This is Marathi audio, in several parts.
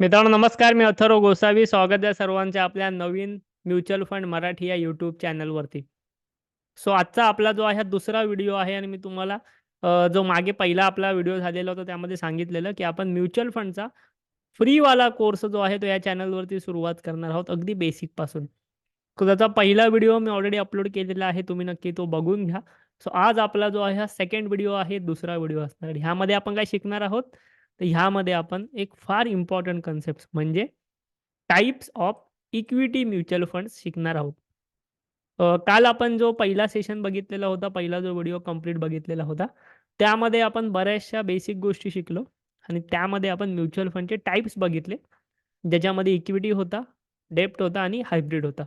मित्रांनो नमस्कार मी अथर्व गोसावी. स्वागत आहे सर्वांचे आपल्या नवीन म्युच्युअल फंड मराठी या युट्यूब चॅनलवरती सो आजचा आपला जो आहे हा दुसरा व्हिडिओ आहे आणि मी तुम्हाला जो मागे पहिला आपला व्हिडिओ झालेला होता त्यामध्ये सांगितलेलं की आपण म्युच्युअल फंडचा फ्रीवाला कोर्स जो आहे तो या चॅनलवरती सुरुवात करणार आहोत अगदी बेसिकपासून पासून. त्याचा पहिला व्हिडिओ मी ऑलरेडी अपलोड केलेला आहे तुम्ही नक्की तो बघून घ्या. सो आज आपला जो आहे हा सेकंड व्हिडिओ आहे दुसरा व्हिडिओ असणार. ह्यामध्ये आपण काय शिकणार आहोत? तर ह्यामध्ये आपण एक फार इम्पॉर्टंट कन्सेप्ट म्हणजे types of equity mutual funds शिकणार आहोत. काल आपण जो पहिला सेशन बघितलेला होता पहिला जो व्हिडिओ कंप्लीट बघितलेला होता त्यामध्ये आपण बऱ्याचशा बेसिक गोष्टी शिकलो आणि त्यामध्ये आपण म्युच्युअल फंडचे टाईप्स बघितले ज्याच्यामध्ये इक्विटी होता डेप्ट होता आणि हायब्रिड होता.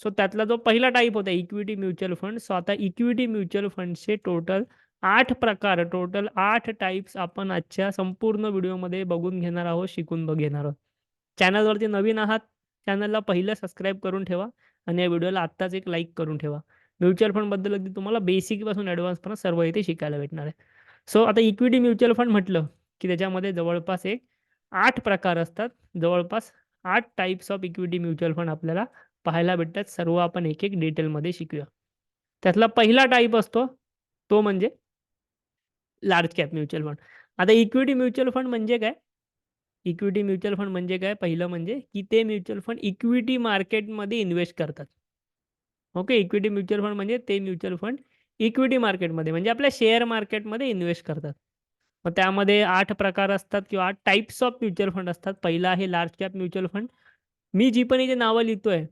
सो त्यातला जो पहिला टाईप होता इक्विटी म्युच्युअल फंड सो आता इक्विटी म्युच्युअल फंडचे टोटल आठ प्रकार टोटल आठ टाईप्स आपण आजच्या संपूर्ण व्हिडिओमध्ये बघून घेणार आहोत शिकून बघ घेणार आहोत. चॅनलवरती नवीन आहात चॅनलला पहिलं सबस्क्राईब करून ठेवा आणि या व्हिडिओला आत्ताच एक लाईक करून ठेवा. म्युच्युअल फंडबद्दल अगदी तुम्हाला बेसिकपासून ॲडव्हान्सपर्यंत सर्व इथे शिकायला भेटणार आहे. सो आता इक्विटी म्युच्युअल फंड म्हटलं की त्याच्यामध्ये जवळपास एक आठ प्रकार असतात. जवळपास आठ types of equity mutual fund आपल्याला पाहायला भेटतात. सर्व आपण एक एक डिटेलमध्ये शिकूया. त्यातला पहिला टाईप असतो तो म्हणजे लार्ज कॅप म्युच्युअल फंड. आता इक्विटी म्युच्युअल फंड म्हणजे काय? इक्विटी म्युच्युअल फंड म्हणजे काय? पहिलं म्हणजे की ते म्युच्युअल फंड इक्विटी मार्केटमध्ये इन्व्हेस्ट करतात. ओके? इक्विटी म्युच्युअल फंड म्हणजे ते म्युच्युअल फंड इक्विटी मार्केटमध्ये म्हणजे आपल्या शेअर मार्केटमध्ये इन्व्हेस्ट करतात. मग त्यामध्ये आठ प्रकार असतात किंवा आठ टाईप्स ऑफ म्युच्युअल फंड असतात. पहिला आहे लार्ज कॅप म्युच्युअल फंड. मी जी पण इथे नावं लिहितोय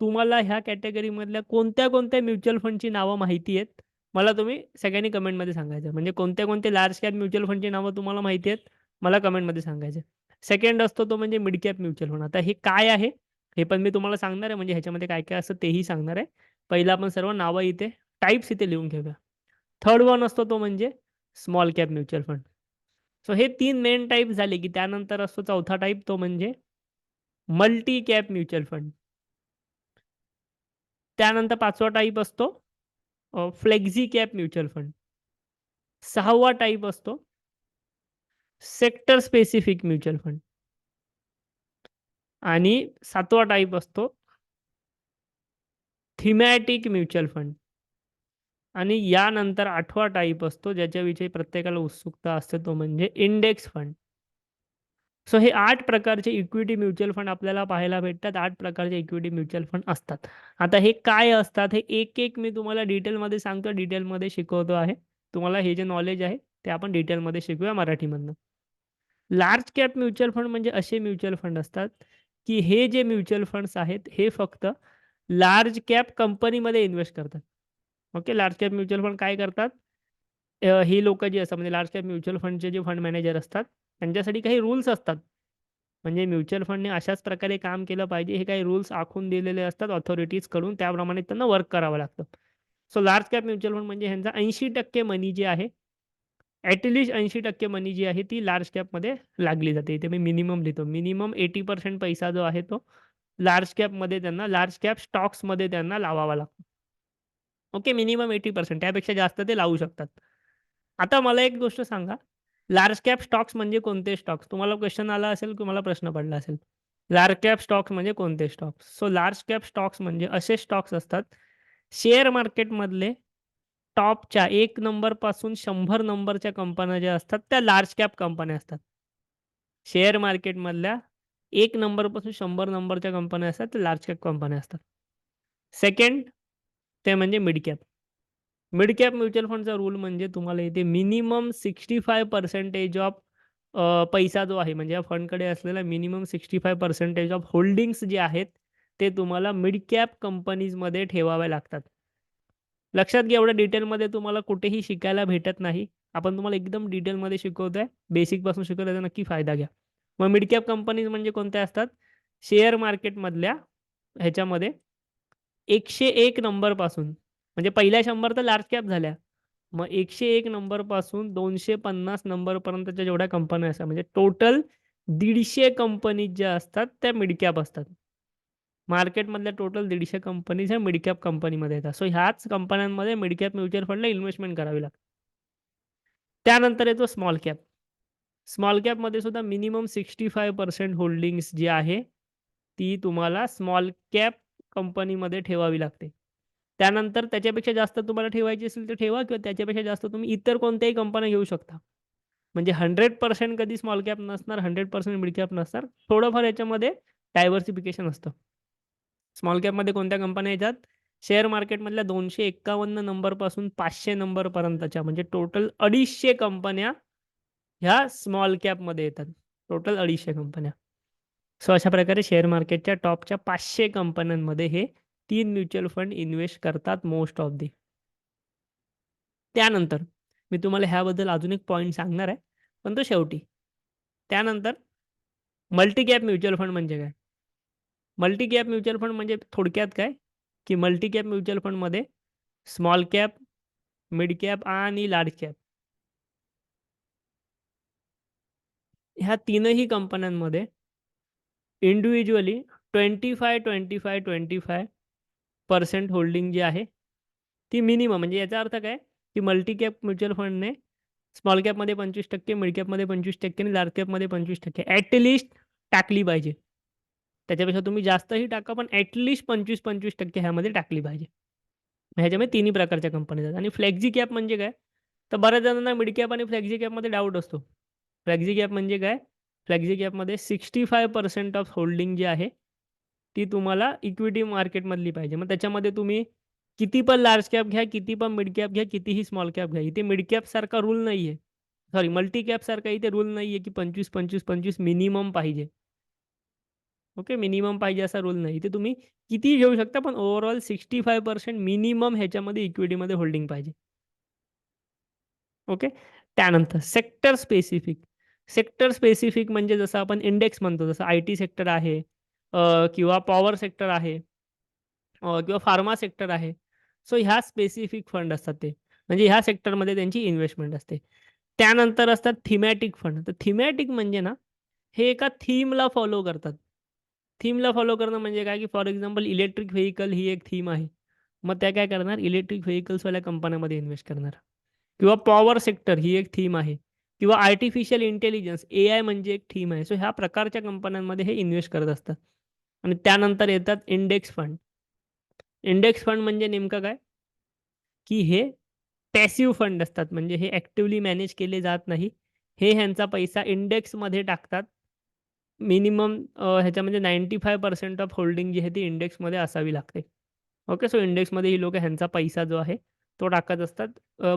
तुम्हाला ह्या कॅटेगरीमधल्या कोणत्या कोणत्या म्युच्युअल फंडची नावं माहिती आहेत? मला तुम्ही सगळ्यांनी कमेंटमध्ये सांगायचं. म्हणजे कोणत्या कोणते लार्ज कॅप म्युच्युअल फंडची नावं तुम्हाला माहिती आहेत मला कमेंटमध्ये सांगायचं. सेकंड असतो तो म्हणजे मिड कॅप म्युच्युअल फंड आता हे काय आहे? हे पण मी तुम्हाला सांगणार आहे. म्हणजे ह्याच्यामध्ये काय काय असतं तेही सांगणार आहे. पहिलं आपण सर्व नावं इथे टाईप्स इथे लिहून घेऊया. थर्ड वन असतो तो म्हणजे small cap mutual fund so हे तीन मेन टाईप झाले की त्यानंतर असतो चौथा टाईप तो म्हणजे मल्टी कॅप म्युच्युअल फंड त्यानंतर पाचवा टाईप असतो फ्लेक्झी कॅप म्युच्युअल फंड. सहावा टाईप असतो. Sector specific mutual fund. आणि सातवा टाईप असतो. Thematic mutual fund. आणि यानंतर आठवा टाईप असतो ज्याच्याविषयी प्रत्येकाला उत्सुकता असते तो म्हणजे इंडेक्स फंड. सो हे आठ प्रकारचे इक्विटी म्युच्युअल फंड आपल्याला पाहायला भेटतात. आठ प्रकारचे इक्विटी म्युच्युअल फंड असतात. आता हे काय असतात? हे एक एक मी तुम्हाला डिटेलमध्ये सांगतो. डिटेलमध्ये शिकवतो आहे. तुम्हाला हे जे नॉलेज आहे ते आपण डिटेलमध्ये शिकूया मराठीमधनं. लार्ज कॅप म्युच्युअल फंड म्हणजे असे म्युच्युअल फंड असतात की हे जे म्युच्युअल फंड्स आहेत हे फक्त लार्ज कॅप कंपनीमध्ये इन्व्हेस्ट करतात. Okay large cap mutual fund काय करतात? हे लोक जे असतात म्हणजे लार्ज कॅप म्युच्युअल फंडचे जे फंड मॅनेजर असतात त्यांच्यासाठी काही रूल्स असतात. म्हणजे म्युच्युअल फंडने अशाच प्रकारे काम केलं पाहिजे हे काही रूल्स आखून दिलेले असतात ऑथॉरिटीजकडून त्याप्रमाणे त्यांना वर्क करावं लागतं. So large cap mutual fund म्हणजे ह्यांचा ऐंशी टक्के मनी जी आहे ॲटलिस्ट ऐंशी टक्के मनी जी आहे ती लार्ज कॅपमध्ये लागली जाते. इथे मी मिनिमम लिहितो. मिनिमम एटी पर्सेंट पैसा जो आहे तो लार्ज कॅपमध्ये त्यांना लार्ज कॅप स्टॉक्समध्ये त्यांना लावावा लागतो. ओके मिनिमम एटी पर्सेंट त्यापेक्षा जास्त ते लावू शकतात. आता मला एक गोष्ट सांगा. लार्ज कॅप स्टॉक्स म्हणजे कोणते स्टॉक्स? तुम्हाला क्वेश्चन आला असेल तुम्हाला प्रश्न पडला असेल? लार्ज कॅप स्टॉक्स म्हणजे कोणते stocks? So large cap stocks म्हणजे असे स्टॉक्स असतात शेअर मार्केटमधले टॉपच्या एक नंबरपासून शंभर नंबरच्या कंपन्या ज्या असतात त्या लार्ज कॅप कंपन्या असतात. शेअर मार्केटमधल्या एक नंबरपासून शंभर नंबरच्या कंपन्या असतात त्या लार्ज कॅप कंपन्या असतात. सेकंड ते म्हणजे mid cap mid cap mutual फंडचा रूल म्हणजे तुम्हाला इथे minimum sixty five percentage of पैसा जो आहे म्हणजे या फंडकडे असलेला minimum sixty five percentage of holdings जे आहेत ते तुम्हाला मिड कॅप कंपनीजमध्ये ठेवावे लागतात. लक्षात घ्या एवढ्या डिटेलमध्ये तुम्हाला कुठेही शिकायला भेटत नाही. आपण तुम्हाला एकदम डिटेलमध्ये शिकवतोय. बेसिकपासून शिकवलं त्याचा नक्की फायदा घ्या. मग मिड कॅप कंपनीज म्हणजे कोणत्या असतात? शेअर मार्केटमधल्या ह्याच्यामध्ये एकशे एक नंबरपासून म्हणजे पहिल्या शंभर तर लार्ज कॅप झाल्या. मग एकशे एक नंबरपासून दोनशे पन्नास नंबर पर्यंतच्या जेवढ्या कंपन्या असतात म्हणजे टोटल दीडशे कंपनीज ज्या असतात त्या मिडकॅप असतात. मार्केटमधल्या टोटल दीडशे कंपनीज ह्या मिडकॅप कंपनीमध्ये येतात. सो ह्याच कंपन्यांमध्ये मिडकॅप म्युच्युअल फंडला इन्व्हेस्टमेंट करावी लागते. त्यानंतर येतो स्मॉल कॅप स्मॉल कॅपमध्ये सुद्धा minimum sixty five percent holdings जी आहे ती तुम्हाला स्मॉल कॅप कंपनीमध्ये ठेवावी लागते. त्यानंतर त्याच्यापेक्षा जास्त तुम्हाला ठेवायची असेल तर ठेवा किंवा त्याच्यापेक्षा जास्त तुम्ही इतर कोणत्याही कंपन्या घेऊ शकता. म्हणजे हंड्रेड पर्सेंट कधी स्मॉल कॅप नसणार हंड्रेड पर्सेंट मिड कॅप नसणार. थोडंफार याच्यामध्ये डायव्हर्सिफिकेशन असतं. स्मॉल कॅपमध्ये कोणत्या कंपन्या येतात? शेअर मार्केटमधल्या दोनशे एक्कावन्न नंबरपासून पाचशे नंबरपर्यंतच्या म्हणजे टोटल अडीचशे कंपन्या ह्या स्मॉल कॅपमध्ये येतात. टोटल अडीचशे कंपन्या. सो अशा प्रकारे शेअर मार्केटच्या टॉपच्या पाचशे कंपन्यांमध्ये हे तीन म्युच्युअल फंड इन्व्हेस्ट करतात मोस्ट ऑफ दी. त्यानंतर मी तुम्हाला ह्याबद्दल अजून एक पॉईंट सांगणार आहे पण तो शेवटी. त्यानंतर मल्टी कॅप म्युच्युअल फंड म्हणजे काय? मल्टी कॅप म्युच्युअल फंड म्हणजे थोडक्यात काय? की मल्टी कॅप म्युच्युअल फंडमध्ये स्मॉल कॅप मिड कॅप आणि लार्ज कॅप ह्या तीनही कंपन्यांमध्ये individually twenty five twenty five twenty five percent holding जी आहे ती मिनिमम म्हणजे याचा अर्थ काय? की मल्टी कॅप म्युच्युअल फंडने स्मॉल कॅपमध्ये पंचवीस टक्के मिड कॅपमध्ये पंचवीस टक्के आणि लार्ज कॅपमध्ये पंचवीस टक्के. ॲटलिस्ट टाकली पाहिजे. त्याच्यापेक्षा तुम्ही जास्तही टाका पण ॲटलिस्ट पंचवीस पंचवीस टक्के ह्यामध्ये टाकली पाहिजे. ह्याच्यामध्ये तिन्ही प्रकारच्या कंपनीज आहेत. आणि फ्लेक्झी कॅप म्हणजे काय? तर बऱ्याच जणांना मिड कॅप आणि फ्लेक्झी कॅपमध्ये डाऊट असतो. फ्लेक्झी कॅप म्हणजे काय? Flexi कॅपमध्ये sixty five percent of holding जी आहे ती तुम्हाला इक्विटी मार्केटमधली पाहिजे. मग त्याच्यामध्ये तुम्ही किती पण लार्ज कॅप घ्या किती पण मिड कॅप घ्या कितीही स्मॉल कॅप घ्या. इथे मिड कॅपसारखा रूल नाही आहे सॉरी मल्टी कॅपसारखा इथे रूल नाही आहे की पंचवीस पंचवीस पंचवीस मिनिमम पाहिजे. ओके मिनिमम पाहिजे असा रूल नाही. इथे तुम्ही किती घेऊ शकता पण overall sixty five percent minimum ह्याच्यामध्ये इक्विटीमध्ये होल्डिंग पाहिजे. ओके त्यानंतर सेक्टर स्पेसिफिक सेक्टर स्पेसिफिक म्हणजे जसं आपण इंडेक्स म्हणतो जसं आय टी सेक्टर आहे किंवा पॉवर सेक्टर आहे किंवा फार्मा सेक्टर आहे. सो ह्या स्पेसिफिक फंड असतात ते. म्हणजे ह्या सेक्टरमध्ये त्यांची इन्व्हेस्टमेंट असते. त्यानंतर असतात थिमॅटिक फंड तर थिमॅटिक म्हणजे ना हे एका थीमला फॉलो करतात. थीमला फॉलो करणं म्हणजे काय? की फॉर एक्झाम्पल इलेक्ट्रिक व्हेकल ही एक थीम आहे. मग त्या काय करणार? इलेक्ट्रिक व्हेकल्सवाल्या कंपन्यामध्ये इन्व्हेस्ट करणार. किंवा पॉवर सेक्टर ही एक थीम आहे. किंवा आर्टिफिशियल इंटेलिजन्स ए आय म्हणजे एक थीम आहे. सो ह्या प्रकारच्या कंपन्यांमध्ये हे इन्व्हेस्ट करत असतात. आणि त्यानंतर येतात इंडेक्स फंड इंडेक्स फंड म्हणजे नेमकं काय? की हे पॅसिव्ह फंड असतात म्हणजे हे ॲक्टिव्हली मॅनेज केले जात नाही. हे ह्यांचा पैसा इंडेक्समध्ये टाकतात. मिनिमम ह्याच्यामध्ये ninety five percent of holding जी आहे ती इंडेक्समध्ये असावी लागते. ओके सो इंडेक्समध्ये ही लोक ह्यांचा पैसा जो आहे तो टाकत असतात.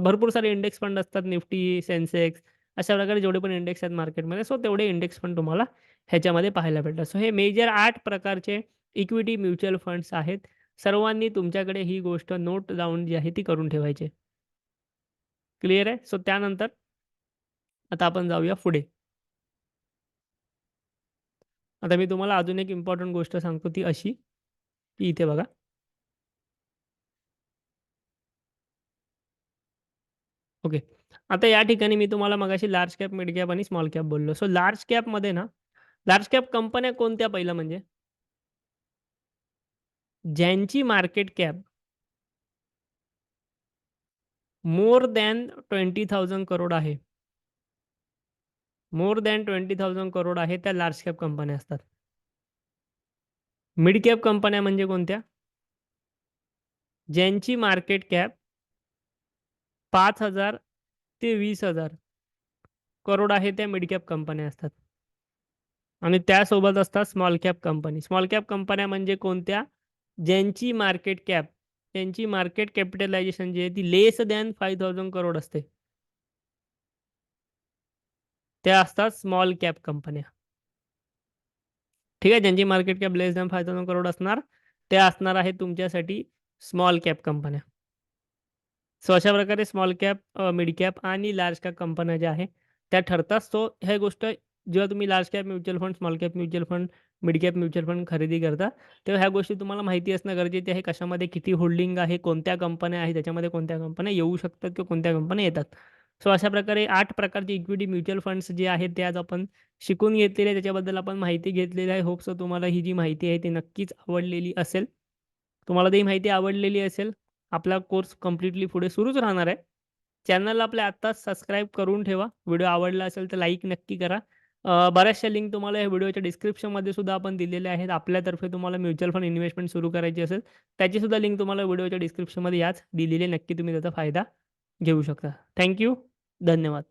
भरपूर सारे इंडेक्स फंड असतात निफ्टी सेन्सेक्स अशा प्रकारे जेवढे पण इंडेक्स आहेत मार्केटमध्ये सो तेवढे इंडेक्स पण तुम्हाला ह्याच्यामध्ये पाहायला भेटतात. सो हे मेजर आठ प्रकारचे इक्विटी म्युच्युअल फंड्स आहेत. सर्वांनी तुमच्याकडे ही गोष्ट नोट डाऊन जी आहे ती करून ठेवायची. क्लिअर आहे? सो त्यानंतर आता आपण जाऊया पुढे. आता मी तुम्हाला अजून एक इम्पॉर्टंट गोष्ट सांगतो ती अशी की इथे बघा. ओके आता या ठिकाणी मी तुम्हाला मगाशी लार्ज कॅप मिड कॅप आणि स्मॉल कॅप बोललो. सो लार्ज कॅपमध्ये ना लार्ज कॅप कंपन्या कोणत्या पहिलं म्हणजे? ज्यांची market cap more than twenty thousand crore आहे. More than twenty thousand crore आहे त्या लार्ज कॅप कंपन्या असतात. मिड कॅप कंपन्या म्हणजे कोणत्या? ज्यांची मार्केट कॅप पाच हजार ते वीस हजार. करोड आहे त्या मिड कॅप कंपन्या असतात. आणि त्यासोबत असतात small cap company. Small cap कंपन्या म्हणजे कोणत्या? ज्यांची मार्केट कॅप त्यांची मार्केट कॅपिटलायझेशन जी आहे ती less than five thousand crore असते. त्या असतात स्मॉल कॅप कंपन्या. ठीक आहे ज्यांची market cap less than five thousand crore असणार त्या असणार आहेत तुमच्यासाठी स्मॉल कॅप कंपन्या. सो अशा प्रकारे स्मॉल कॅप मिड कॅप आणि लार्ज कॅप कंपन्या ज्या आहे त्या ठरतात. सो ह्या गोष्ट जेव्हा तुम्ही large cap mutual fund small cap mutual fund mid cap mutual fund खरेदी करता तेव्हा ह्या गोष्टी तुम्हाला माहिती असणं गरजेचे आहे कशामध्ये किती होल्डिंग आहे कोणत्या कंपन्या आहे त्याच्यामध्ये कोणत्या कंपन्या येऊ शकतात किंवा कोणत्या कंपन्या येतात. सो अशा प्रकारे आठ प्रकारचे इक्विटी म्युच्युअल फंड्स जे आहेत ते आज आपण शिकून घेतलेले त्याच्याबद्दल आपण माहिती घेतलेली आहे. होप सो तुम्हाला ही जी माहिती आहे ती नक्कीच आवडलेली असेल. तुम्हाला ती माहिती आवडलेली असेल आपला कोर्स कम्प्लिटली पुढे सुरूच राहणार आहे चॅनलला आपल्या आत्ताच सबस्क्राईब करून ठेवा. व्हिडिओ आवडला असेल तर लाईक नक्की करा. बऱ्याचशा लिंक तुम्हाला या व्हिडिओच्या डिस्क्रिप्शनमध्ये सुद्धा आपण दिलेल्या आहेत. आपल्यातर्फे तुम्हाला म्युच्युअल फंड इन्व्हेस्टमेंट सुरू करायची असेल, त्याची सुद्धा लिंक तुम्हाला व्हिडिओच्या डिस्क्रिप्शनमध्ये याच दिलेली नक्की तुम्ही त्याचा फायदा घेऊ शकता. थँक्यू धन्यवाद.